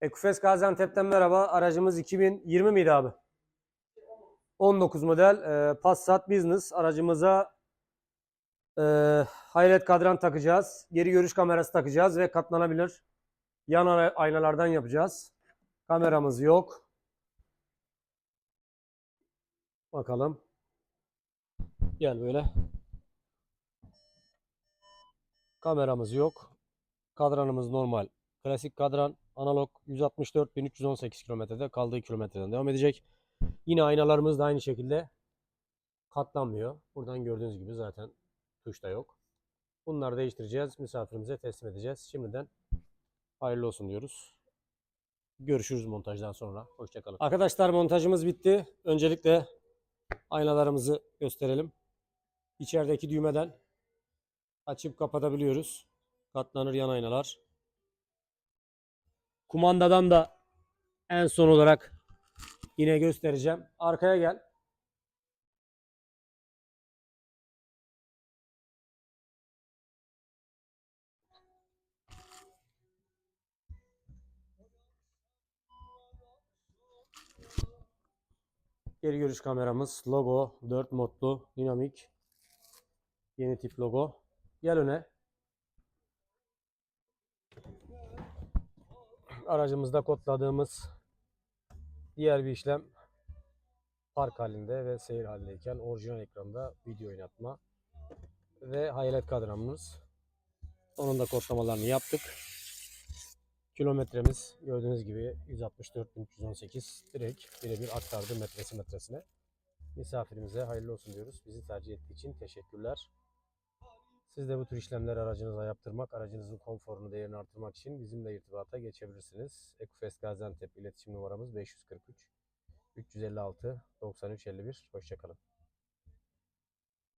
Ekufes Gaziantep'ten merhaba. Aracımız 2020 miydi abi? 19 model e, Passat Business. Aracımıza e, hayret kadran takacağız. Geri görüş kamerası takacağız ve katlanabilir yan ay- aynalardan yapacağız. Kameramız yok. Bakalım. Gel böyle. Kameramız yok. Kadranımız normal. Klasik kadran analog 164.318 kilometrede kaldığı kilometreden devam edecek. Yine aynalarımız da aynı şekilde katlanmıyor. Buradan gördüğünüz gibi zaten tuş da yok. Bunları değiştireceğiz. Misafirimize teslim edeceğiz. Şimdiden hayırlı olsun diyoruz. Görüşürüz montajdan sonra. Hoşçakalın. Arkadaşlar montajımız bitti. Öncelikle aynalarımızı gösterelim. İçerideki düğmeden açıp kapatabiliyoruz. Katlanır yan aynalar. Kumandadan da en son olarak yine göstereceğim. Arkaya gel. Geri görüş kameramız, logo, 4 modlu, dinamik, yeni tip logo. Gel öne. Aracımızda kodladığımız diğer bir işlem park halinde ve seyir halindeyken orijinal ekranda video oynatma ve hayalet kadranımız. Onun da kodlamalarını yaptık. Kilometremiz gördüğünüz gibi 164.318 direkt birebir aktardı metresi metresine. Misafirimize hayırlı olsun diyoruz. Bizi tercih ettiği için teşekkürler. Siz de bu tür işlemleri aracınıza yaptırmak, aracınızın konforunu, değerini artırmak için bizimle irtibata geçebilirsiniz. Ekufest Gaziantep iletişim numaramız 543 356 93 51. Hoşçakalın.